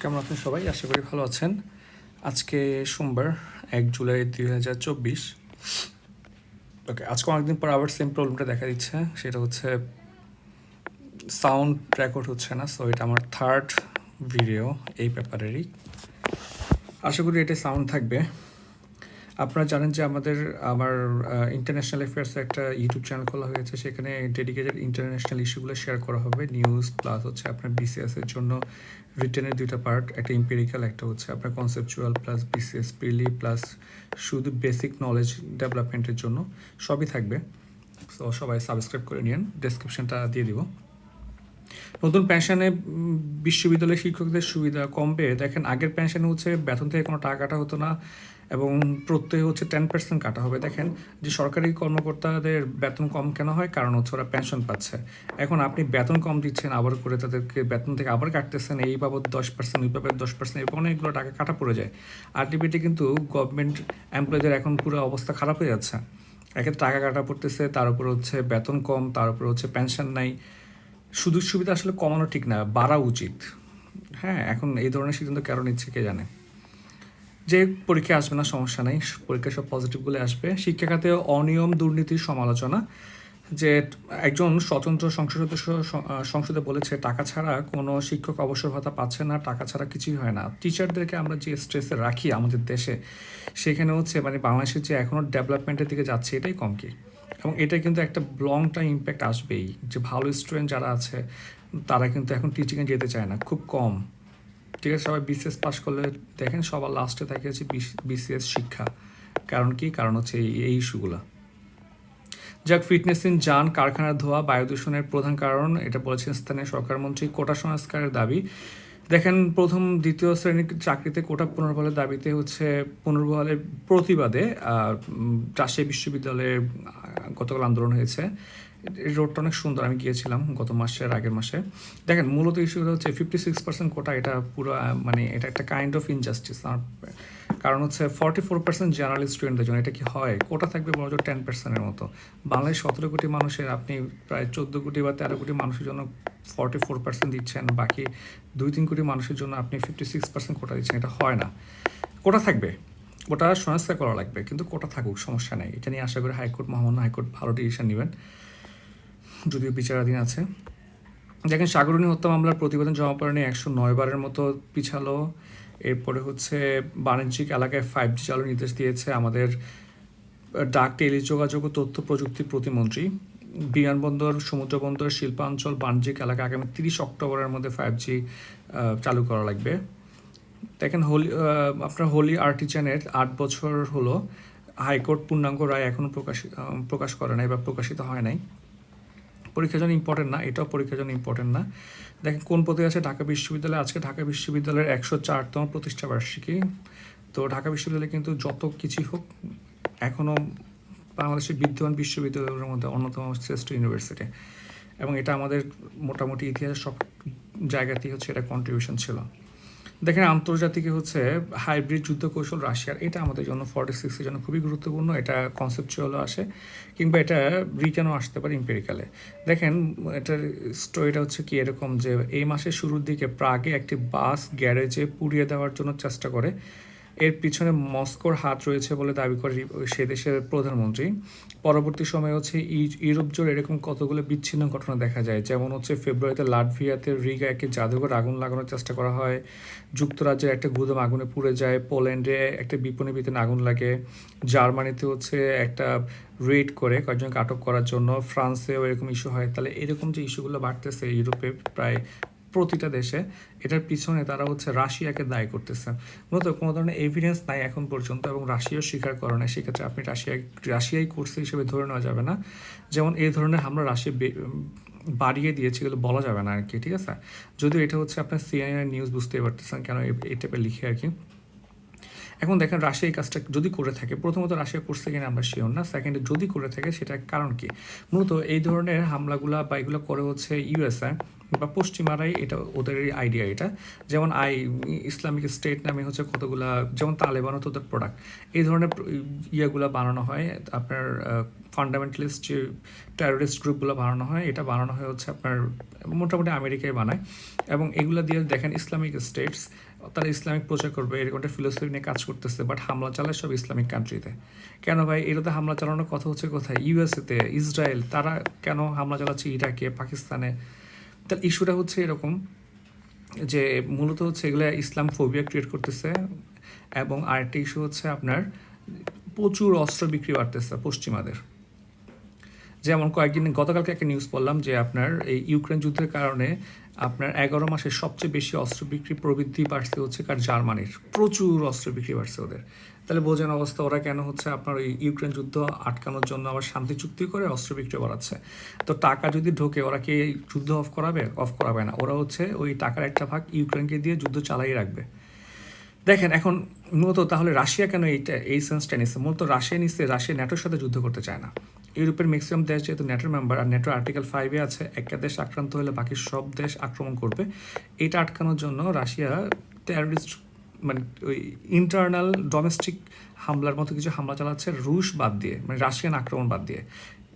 কেমন আছেন সবাই? আশা করি ভালো আছেন। আজকে সোমবার, এক জুলাই দুই হাজার চব্বিশ। ওকে আজকে অনেকদিন পর আবার সেম প্রবলেমটা দেখা দিচ্ছে। সেটা হচ্ছে সাউন্ড রেকর্ড হচ্ছে না সো এটা আমার থার্ড ভিডিও এই পেপারেরই আশা করি এটা সাউন্ড থাকবে। আপনারা জানেন যে আমাদের, আমার ইন্টারন্যাশনাল অ্যাফেয়ার্সে একটা ইউটিউব চ্যানেল খোলা হয়েছে, সেখানে ডেডিকেটেড ইন্টারন্যাশনাল ইস্যুগুলো শেয়ার করা হবে নিউজ প্লাস হচ্ছে আপনার বিসিএস এর জন্য রিটেনের দুইটা পার্ট একটা ইম্পেরিক্যাল একটা হচ্ছে আপনার conceptual plus BCS preli plus শুধু বেসিক নলেজ ডেভেলপমেন্টের জন্য, সবই থাকবে। সো সবাই সাবস্ক্রাইব করে নিন ডেসক্রিপশনটা দিয়ে দিব। নতুন পেনশনে বিশ্ববিদ্যালয়ের শিক্ষকদের সুবিধা কমবে দেখেন আগের পেনশনে হচ্ছে বেতন থেকে কোনো টাকাটা হতো না এবং প্রত্যেক হচ্ছে টেন পার্সেন্ট কাটা হবে। দেখেন যে সরকারি কর্মকর্তাদের বেতন কম কেন হয়? কারণ হচ্ছে ওরা পেনশন পাচ্ছে। এখন আপনি বেতন কম দিচ্ছেন, আবার করে তাদেরকে বেতন থেকে আবার কাটতেছেন, এই বাবদ দশ পার্সেন্ট ওই বাবদ দশ পার্সেন্ট এরকম অনেকগুলো টাকা কাটা পড়ে যায়। আলটিমেটলি কিন্তু গভর্নমেন্ট এমপ্লয়ীদের এখন পুরো অবস্থা খারাপ হয়ে যাচ্ছে। একে টাকা কাটা পড়তেছে, তার উপর হচ্ছে বেতন কম, তার উপর হচ্ছে পেনশন নাই। সুযোগ সুবিধা আসলে কমানো ঠিক না, বাড়া উচিত। হ্যাঁ এখন এই ধরনের সিদ্ধান্ত কেন নিচ্ছে কে জানে? যে পরীক্ষা আসবে না, সমস্যা নেই। পরীক্ষা সব পজিটিভগুলো আসবে। শিক্ষা খাতে অনিয়ম, দুর্নীতির সমালোচনা, যে একজন স্বতন্ত্র সংসদ সদস্য সংসদে বলেছে, টাকা ছাড়া কোনো শিক্ষক অবসর ভাতা পাচ্ছে না, টাকা ছাড়া কিছুই হয় না। টিচারদেরকে আমরা যে স্ট্রেসে রাখি আমাদের দেশে, সেখানে হচ্ছে মানে বাংলাদেশের যে এখনও ডেভেলপমেন্টের দিকে যাচ্ছে, এটাই কম কি? এবং এটা কিন্তু একটা লং টাইম ইম্প্যাক্ট আসবেই। যে ভালো স্টুডেন্ট যারা আছে, তারা কিন্তু এখন টিচিংয়ে যেতে চায় না, খুব কম। ঠিক আছে, সবাই বিসিএস পাস করলে দেখেন সবার লাস্টে থাকে হচ্ছে বিসিএস শিক্ষা। কারণ কি? কারণ হচ্ছে এই ইস্যুগুলো। যাক ফিটনেস ইন যান, কারখানার ধোয়া বায়ু দূষণের প্রধান কারণ, এটা বলেছেন স্থানীয় সরকারমন্ত্রী কোটা সংস্কারের দাবি। দেখেন, প্রথম, দ্বিতীয় শ্রেণির চাকরিতে কোটা পুনর্বহালের দাবিতে হচ্ছে পুনর্বহালের প্রতিবাদে রাজশাহী বিশ্ববিদ্যালয়ে গতকাল আন্দোলন হয়েছে। এই রোডটা অনেক সুন্দর, আমি গিয়েছিলাম গত মাসের আগের মাসে। দেখেন, মূলত ইস্যুটা হচ্ছে ফিফটি সিক্স পার্সেন্ট কোটা, এটা পুরো মানে এটা একটা কাইন্ড অফ ইনজাস্টিস কারণ হচ্ছে ফর্টি ফোর পার্সেন্ট জার্নালিস্ট স্টুডেন্টদের জন্য এটা কি হয়? কোটা থাকবে বড় টেন পার্সেন্টের মতো। বাংলাদেশ সতেরো কোটি মানুষের, আপনি প্রায় চোদ্দ কোটি বা তেরো কোটি মানুষের জন্য ফর্টি ফোর পার্সেন্ট দিচ্ছেন, বাকি দুই তিন কোটি মানুষের জন্য আপনি ফিফটি সিক্স পার্সেন্ট কোটা দিচ্ছেন, এটা হয় না। কোটা থাকবে কোটা সংস্কার করা লাগবে, কিন্তু কোটা থাকুক, সমস্যা নেই। এটা নিয়ে আশা করি হাইকোর্ট মহামান্য হাইকোর্ট ভালো ডিসিশন নেবেন। যদিও বিচারাধীন আছে। দেখেন, সাগরণী হত্যা মামলার প্রতিবেদন জমা পড়া নিয়ে একশো নয় বারের মতো পিছালো। এরপরে হচ্ছে বাণিজ্যিক এলাকায় ফাইভ জি চালুর নির্দেশ দিয়েছে আমাদের ডাক টেলিযোগাযোগ ও তথ্য প্রযুক্তি প্রতিমন্ত্রী। বিমানবন্দর সমুদ্র বন্দর শিল্পাঞ্চল, বাণিজ্যিক এলাকা আগামী তিরিশ অক্টোবরের মধ্যে ফাইভ জি চালু করা লাগবে। দেখেন হোলি আপনার হোলি আর্টিজানের আট বছর হলো। হাইকোর্ট পূর্ণাঙ্গ রায় এখনও প্রকাশ প্রকাশ করে নাই বা প্রকাশিত হয় নাই। পরীক্ষার জন্য ইম্পর্টেন্ট না, এটাও পরীক্ষার জন্য ইম্পর্টেন্ট না। দেখেন কোন পদে আছে? ঢাকা বিশ্ববিদ্যালয়। আজকে ঢাকা বিশ্ববিদ্যালয়ের একশো চারতম প্রতিষ্ঠা বার্ষিকী তো ঢাকা বিশ্ববিদ্যালয় কিন্তু যত কিছুই হোক এখনও বাংলাদেশের বিদ্যমান বিশ্ববিদ্যালয়ের মধ্যে অন্যতম শ্রেষ্ঠ ইউনিভার্সিটি। এবং এটা আমাদের মোটামুটি ইতিহাসের সব জায়গাতেই হচ্ছে এটা কন্ট্রিবিউশন ছিল। দেখেন আন্তর্জাতিক হচ্ছে হাইব্রিড যুদ্ধ কৌশল রাশিয়ার, এটা আমাদের জন্য ফর্টি সিক্সের জন্য খুবই গুরুত্বপূর্ণ, এটা কনসেপচুয়ালও আসে। কিংবা এটা রিটার্নও আসতে পারে ইম্পেরিক্যালে দেখেন এটার স্টোরিটা হচ্ছে কি এরকম যে এই মাসের শুরুর দিকে প্রাগে একটি বাস গ্যারেজে পুড়িয়ে দেওয়ার জন্য চেষ্টা করে। এর পিছনে মস্কোর হাত রয়েছে বলে দাবি করে সে দেশের প্রধানমন্ত্রী। পরবর্তী সময়ে হচ্ছে ইউরোপ জুড়ে এরকম কতগুলো বিচ্ছিন্ন ঘটনা দেখা যায়, যেমন হচ্ছে ফেব্রুয়ারিতে লাটভিয়াতে রিগা একটি জাদুঘর আগুন লাগানোর চেষ্টা করা হয়, যুক্তরাজ্যের একটা গুদাম আগুনে পুড়ে যায়, পোল্যান্ডে একটা বিপণী বিতানে আগুন লাগে, জার্মানিতে হচ্ছে একটা রেড করে কয়েকজনকে আটক করার জন্য, ফ্রান্সেও এরকম ইস্যু হয়। তাহলে এরকম যে ইস্যুগুলো বাড়তেছে ইউরোপে প্রায় প্রতিটা দেশে এটার পিছনে তারা হচ্ছে রাশিয়াকে দায়ী করতেছে। মূলত কোনো ধরনের এভিডেন্স নাই এখন পর্যন্ত এবং রাশিয়াও স্বীকার করে না সেক্ষেত্রে আপনি রাশিয়া, রাশিয়াই করছে হিসেবে ধরে নেওয়া যাবে না। যেমন এই ধরনের আমরা রাশিয়া বাড়িয়ে দিয়েছে এগুলো বলা যাবে না আর কি ঠিক আছে? যদিও এটা হচ্ছে আপনার সিআইআর নিউজ বুঝতেই পারতেছেন কেন এই টাইপের লিখে আর কি এখন দেখেন রাশিয়া এই কাজটা যদি করে থাকে, প্রথমত রাশিয়া করছে কিনা আমরা শিওর না সেকেন্ডে যদি করে থাকে সেটার কারণ কি? মূলত এই ধরনের হামলাগুলা বা এগুলো করে হচ্ছে ইউএসএ বা পশ্চিমারাই এটা ওদেরই আইডিয়া এটা। যেমন আই, ইসলামিক স্টেট নামে হচ্ছে কতগুলা, যেমন তালেবানও তো ওদের প্রোডাক্ট এই ধরনের ইয়েগুলা বানানো হয়, আপনার ফান্ডামেন্টালিস্ট যে টেরোরিস্ট গ্রুপগুলো বানানো হয়, এটা বানানো হয় হচ্ছে আপনার মোটামুটি আমেরিকায় বানায়। এবং এগুলো দিয়ে দেখেন ইসলামিক স্টেটস তারা ইসলামিক প্রচার করবে, এরকম একটা ফিলোসফি নিয়ে কাজ করতেছে বাট হামলা চালায় সব ইসলামিক কান্ট্রিতে কেন ভাই? এটাতে হামলা চালানোর কথা হচ্ছে কোথায়? ইউএসএতে ইসরায়েল, তারা কেন হামলা চালাচ্ছে ইরাকে, পাকিস্তানে? তার ইস্যুটা হচ্ছে এরকম যে মূলত হচ্ছে এগুলো ইসলাম ফোবিয়া ক্রিয়েট করতেছে এবং আরেকটা ইস্যু হচ্ছে আপনার প্রচুর অস্ত্র বিক্রি বাড়তেছে পশ্চিমাদের। যেমন কয়েকদিন গতকালকে একটা নিউজ পড়লাম যে আপনার এই ইউক্রেন যুদ্ধের কারণে আপনার এগারো মাসে সবচেয়ে বেশি অস্ত্র বিক্রি প্রবৃদ্ধি বাড়ছে হচ্ছে কার জার্মানির। প্রচুর অস্ত্র বিক্রি বাড়ছে ওদের। তাহলে বোঝেন অবস্থা, ওরা কেন হচ্ছে আপনার এই ইউক্রেন যুদ্ধ আটকানোর জন্য আবার শান্তি চুক্তি করে অস্ত্র বিক্রি বাড়াচ্ছে? তো টাকা যদি ঢোকে, ওরা কি যুদ্ধ অফ করাবে? অফ করাবে না। ওরা হচ্ছে ওই টাকার একটা ভাগ ইউক্রেনকে দিয়ে যুদ্ধ চালাই রাখবে। দেখেন, এখন মূলত তাহলে রাশিয়া কেন এইটা, এই সেন্সটা নিচ্ছে মূলত রাশিয়া নিচ্ছে রাশিয়া ন্যাটোর সাথে যুদ্ধ করতে চায় না। ইউরোপের ম্যাক্সিমাম দেশ যেহেতু ন্যাটোর মেম্বার আর ন্যাটোর আর্টিকেল ফাইভে আছে, একটা দেশ আক্রান্ত হলে বাকি সব দেশ আক্রমণ করবে। এটা আটকানোর জন্য রাশিয়া টেররিস্ট মানে ওই ইন্টারনাল ডোমেস্টিক হামলার মতো কিছু হামলা চালাচ্ছে রুশ বাদ দিয়ে মানে রাশিয়ান আক্রমণ বাদ দিয়ে।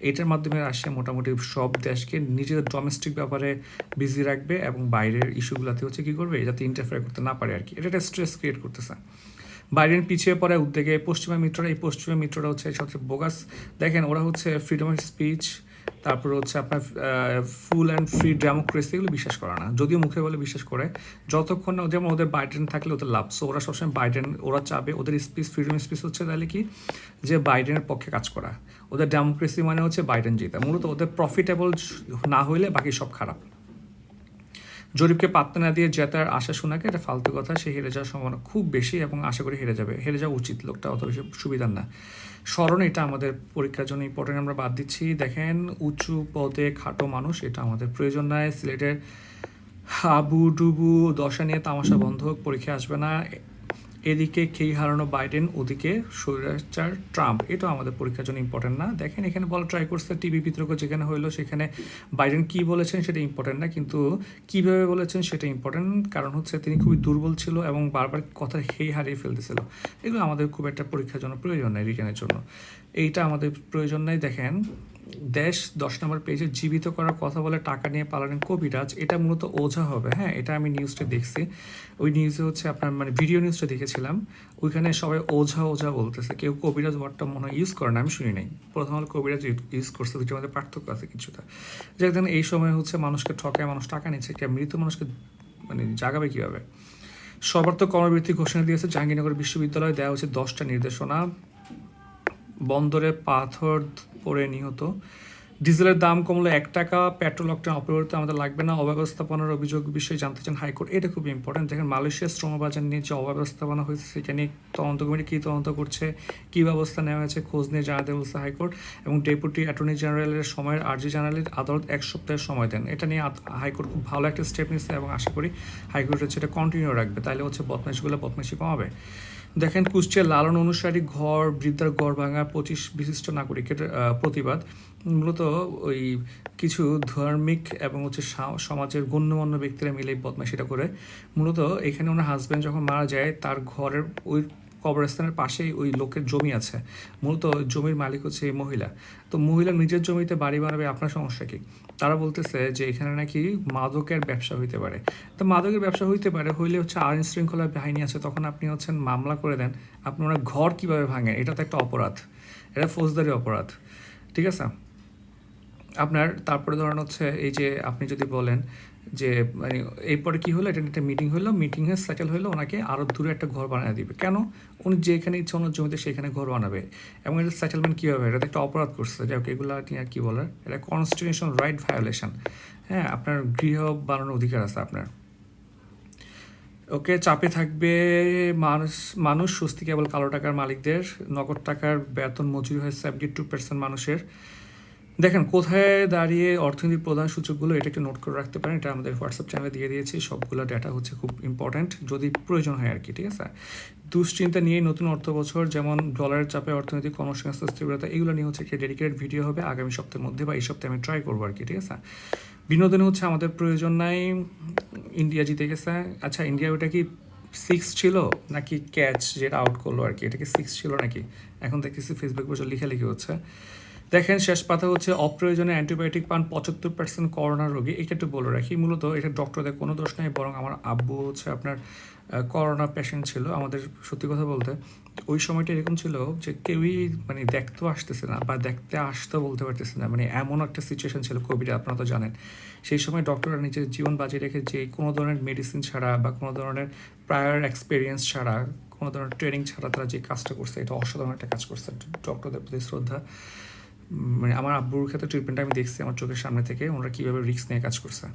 এটার মাধ্যমে রাশিয়া মোটামুটি সব দেশকে নিজেদের ডোমেস্টিক ব্যাপারে বিজি রাখবে এবং বাইরের ইস্যুগুলোতে হচ্ছে কী করবে যাতে ইন্টারফেয়ার করতে না পারে আর কি। এটা একটা স্ট্রেস ক্রিয়েট করতেছে। বাইরের পিছিয়ে পড়ে উদ্যোগে পশ্চিমা মিত্ররা, এই পশ্চিমা মিত্ররা হচ্ছে সবচেয়ে বোগাস। দেখেন, ওরা হচ্ছে ফ্রিডম অফ স্পিচ তারপর হচ্ছে আপনার ফুল অ্যান্ড ফ্রি ডেমোক্রেসি এগুলো বিশ্বাস করে না। যদিও মুখে বলে বিশ্বাস করে, যতক্ষণ না যেমন ওদের বাইডেন থাকলে ওদের লাভ। সো ওরা সবসময় বাইডেন, ওরা চাবে ওদের স্পিচ ফ্রিডম স্পিচ হচ্ছে তাহলে কি? যে বাইডেনের পক্ষে কাজ করা। ওদের ডেমোক্রেসি মানে হচ্ছে বাইডেন জেতা। মূলত ওদের প্রফিটেবল না হইলে বাকি সব খারাপ। জরিপকে পাত্তা না দিয়ে জেতার আশা শোনাকে এটা ফালতু কথা, সে হেরে যাওয়ার সম্ভাবনা খুব বেশি এবং আশা করি হেরে যাবে। হেরে যাওয়া উচিত, লোকটা অত বেশি সুবিধার না। স্মরণ, এটা আমাদের পরীক্ষার জন্য ইম্পর্টেন্ট আমরা বাদ দিচ্ছি। দেখেন, উঁচু পদে খাটো মানুষ, এটা আমাদের প্রয়োজন নয়। সিলেটের হাবু ডুবু দশা নিয়ে তামাশা বন্ধ পরীক্ষা আসবে না। এদিকে খেই হারানো বাইডেন, ওদিকে স্বৈরাচার ট্রাম্প। এটা আমাদের পরীক্ষার জন্য ইম্পর্টেন্ট না। দেখেন, এখানে বলা ট্রাই করছে টিভি বিতর্ক যেখানে হইল, সেখানে বাইডেন কি বলেছেন সেটা ইম্পর্টেন্ট না, কিন্তু কীভাবে বলেছেন সেটা ইম্পর্টেন্ট কারণ হচ্ছে তিনি খুবই দুর্বল ছিল এবং বারবার কথা হেই হারিয়ে ফেলতেছিল। এগুলো আমাদের খুব একটা পরীক্ষার জন্য প্রয়োজন নেই রিটেনের জন্য। এইটা আমাদের প্রয়োজন নাই। দেখেন দেশ দশ নম্বর পেজে জীবিত করার কথা বলে টাকা নিয়ে পালালেন কবিরাজ। এটা মূলত ওঝা হবে হ্যাঁ? এটা আমি নিউজটা দেখছি। ওই নিউজে হচ্ছে আপনার মানে ভিডিও নিউজটা দেখেছিলাম। ওইখানে সবাই ওঝা ওঝা বলতেছে। কেউ কবিরাজ ওয়ার্ডটা মনে হয় ইউজ করে না, আমি শুনি নাই। প্রথম হলো কবিরাজ ইউজ করছে দুটোর মধ্যে পার্থক্য আছে কিছুটা। যে দেখেন, এই সময় হচ্ছে মানুষকে ঠকায়, মানুষ টাকা নিচ্ছে। কে মৃত মানুষকে মানে জাগাবে কীভাবে? সবার তো কর্মবৃত্তি ঘোষণা দিয়েছে। জাহাঙ্গীরনগর বিশ্ববিদ্যালয়ে দেওয়া হচ্ছে দশটা নির্দেশনা। বন্দরে পাথর পড়ে নিহত। ডিজেলের দাম কমলে এক টাকা, পেট্রোল অকটেন অপরিবর্তিত আমাদের লাগবে না। অব্যবস্থাপনার অভিযোগ বিষয়ে জানতে চান হাইকোর্ট। এটা খুব ইম্পর্টেন্ট দেখেন মালয়েশিয়ার শ্রমবাজার নিয়ে যে অব্যবস্থাপনা হয়েছে, সেটা নিয়ে তদন্ত কমিটি কী তদন্ত করছে, কী ব্যবস্থা নেওয়া হয়েছে, খোঁজ নিয়ে জানাতে বলছে হাইকোর্ট। এবং ডেপুটি অ্যাটর্নি জেনারেলের সময়ের আর্জি জানালে আদালত এক সপ্তাহের সময় দেন। এটা নিয়ে হাইকোর্ট খুব ভালো একটা স্টেপ নিচ্ছে এবং আশা করি হাইকোর্ট হচ্ছে এটা কন্টিনিউ রাখবে। তাহলে হচ্ছে বদমাইশগুলো বদমাইশি কমাবে। দেখেন কুষ্টিয়া লালন অনুসারী ঘর, বৃদ্ধার ঘর ভাঙা পঁচিশ বিশিষ্ট নাগরিকের প্রতিবাদ। মূলত ওই কিছু ধার্মিক এবং হচ্ছে সমাজের গণ্যমান্য ব্যক্তিরা মিলে বদমাইশিটা করে। মূলত এখানে ওনার হাজব্যান্ড যখন মারা যায়, তার ঘরের ওই কবরস্থানের পাশেই ওই লোকের জমি আছে। মূলত জমির মালিক হচ্ছে এই মহিলা। তো মহিলা নিজের জমিতে বাড়ি বানাবে, আপনার সমস্যা কি? তারা বলতেছে যে এখানে নাকি মাদকের ব্যবসা হইতে পারে। তো মাদকের ব্যবসা হইতে পারে, হইলে হচ্ছে আইন শৃঙ্খলা বাহিনী আছে, তখন আপনি হচ্ছেন মামলা করে দেন আপনি ওনার ঘর কীভাবে ভাঙেন? এটা তো একটা অপরাধ। এটা ফৌজদারি অপরাধ। ঠিক আছে? আপনার, তারপরে ধরেন হচ্ছে এই যে আপনি যদি বলেন যে মানে এরপরে কী হলো? এটা একটা মিটিং হলো মিটিংয়ে সেটেল হলো, ওনাকে আরও দূরে একটা ঘর বানিয়ে দিবে। কেন? উনি যেখানে ইচ্ছে, ওনার জমিতে সেখানে ঘর বানাবে। এবং এটা সেটেলমেন্ট কী হবে এটা একটা অপরাধ করছে। যাই হোক, এগুলো নিয়ে আর কী বলার? এটা কনস্টিটিউশন রাইট ভায়োলেশন হ্যাঁ আপনার গৃহ বানানোর অধিকার আছে আপনার। ওকে, চাপে থাকবে মানুষ মানুষ, স্বস্তি কেবল কালো টাকার মালিকদের। নগদ টাকার বেতন মজুরি হয় সেভেন্টি টু পার্সেন্ট মানুষের। দেখেন, কোথায় দাঁড়িয়ে অর্থনীতির প্রধান সূচকগুলো এটা একটু নোট করে রাখতে পারেন। এটা আমাদের হোয়াটসঅ্যাপ চ্যানেলে দিয়ে দিয়েছি। সবগুলো ডেটা হচ্ছে খুব ইম্পর্ট্যান্ট যদি প্রয়োজন হয় আর কি ঠিক আছে? দুশ্চিন্তা নিয়ে নতুন অর্থ বছর, যেমন ডলারের চাপে অর্থনৈতিক কর্মসংস্থান, স্থিরতা, এগুলো নিয়ে হচ্ছে একটা ডেডিকেটেড ভিডিও হবে আগামী সপ্তাহের মধ্যে বা এই সপ্তাহে আমি ট্রাই করব আর কি ঠিক আছে? বিনোদনে হচ্ছে আমাদের প্রয়োজন নাই। ইন্ডিয়া জিতে গেছে। আচ্ছা ইন্ডিয়া ওটা কি সিক্স ছিল নাকি ক্যাচ যেটা আউট করল আর কি এটা কি সিক্স ছিল নাকি? এখন দেখতেছি ফেসবুক বছর লেখালেখি হচ্ছে। দেখেন, শেষ পাতা হচ্ছে অপ্রয়োজনে অ্যান্টিবায়োটিক পান পঁচাত্তর পার্সেন্ট করোনা রোগী। এটা একটু বলে রাখি, মূলত এটা ডক্টরদের কোনো দোষ নেই, বরং আমার আব্বু হচ্ছে আপনার করোনা পেশেন্ট ছিল। আমাদের সত্যি কথা বলতে, ওই সময়টা এরকম ছিল যে কেউই মানে দেখতেও আসতেছে না বা দেখতে আসতেও বলতে পারতেছে না। মানে এমন একটা সিচুয়েশন ছিল কোভিডে আপনারা তো জানেন। সেই সময় ডক্টররা নিজের জীবন বাজিয়ে রেখে যে কোনো ধরনের মেডিসিন ছাড়া বা কোনো ধরনের প্রায়ার এক্সপিরিয়েন্স ছাড়া, কোনো ধরনের ট্রেনিং ছাড়া তারা যে কাজটা করছে, এটা অসাধারণ একটা কাজ করছে। ডক্টরদের প্রতি শ্রদ্ধা। মানে আমার আব্বুর ক্ষেত্রে ট্রিটমেন্টটা আমি দেখছি আমার চোখের সামনে থেকে, ওনারা কীভাবে রিস্ক নিয়ে কাজ করছে।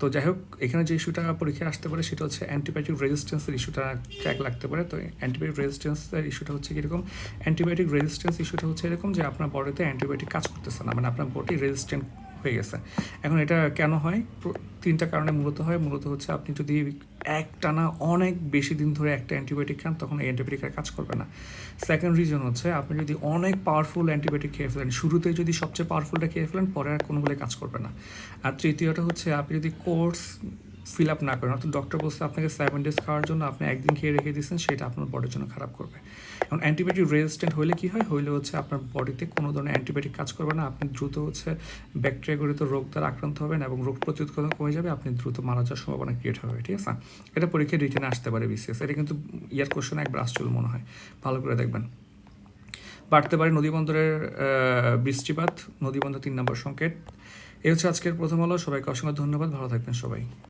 তো যাই হোক, এখানে যে ইস্যুটা পরীক্ষায় আসতে পারে সেটা হচ্ছে অ্যান্টিবায়োটিক রেজিস্ট্যান্সের ইস্যুটা ট্র্যাক লাগতে পারে। তো অ্যান্টিবায়োটিক রেজিস্ট্যান্সের ইস্যুটা হচ্ছে কীরকম অ্যান্টিবায়োটিক রেজিস্ট্যান্স ইস্যুটা হচ্ছে এরকম যে আপনার বডিতে অ্যান্টিবায়োটিক কাজ করতেছে না মানে আপনার বডি রেজিস্ট্যান্ট হয়ে গেছে। এখন এটা কেন হয়? তিনটা কারণে মূলত হয়। মূলত হচ্ছে আপনি যদি এক টানা অনেক বেশি দিন ধরে একটা অ্যান্টিবায়োটিক খান, তখন এই অ্যান্টিবায়োটিক আর কাজ করবে না। সেকেন্ড রিজন হচ্ছে, আপনি যদি অনেক পাওয়ারফুল অ্যান্টিবায়োটিক খেয়ে ফেলেন শুরুতে যদি সবচেয়ে পাওয়ারফুলটা খেয়ে ফেলেন, পরে আর কোনোগুলোই কাজ করবে না। আর তৃতীয়টা হচ্ছে, আপনি যদি কোর্স ফিল আপ না করেন। অর্থাৎ ডক্টর বলছে আপনাকে সেভেন ডেজ খাওয়ার জন্য আপনি একদিন খেয়ে রেখে দিয়েছেন, সেটা আপনার বডির জন্য খারাপ করবে। এখন অ্যান্টিবায়োটিক রেজিস্ট্যান্ট হলে কি হয়? হইলে হচ্ছে আপনার বডিতে কোনো ধরনের অ্যান্টিবায়োটিক কাজ করবে না। আপনি দ্রুত হচ্ছে ব্যাকটেরিয়াগুলিত রোগ দ্বারা আক্রান্ত হবেন এবং রোগ প্রতিরোধ কমে যাবে, আপনি দ্রুত মারা যাওয়ার সম্ভাবনা ক্রিয়েট হবে, ঠিক আছে? এটা পরীক্ষায় রিটেনে আসতে পারে বিসিএস এটা কিন্তু ইয়ার কোশ্চেন একবার আসছিল মনে হয়। ভালো করে দেখবেন। বাড়তে পারে নদীবন্দরের বৃষ্টিপাত নদীবন্দর তিন নম্বর সংকেত। এই হচ্ছে আজকের প্রথম আলো। সবাইকে অসংখ্য ধন্যবাদ। ভালো থাকবেন সবাই।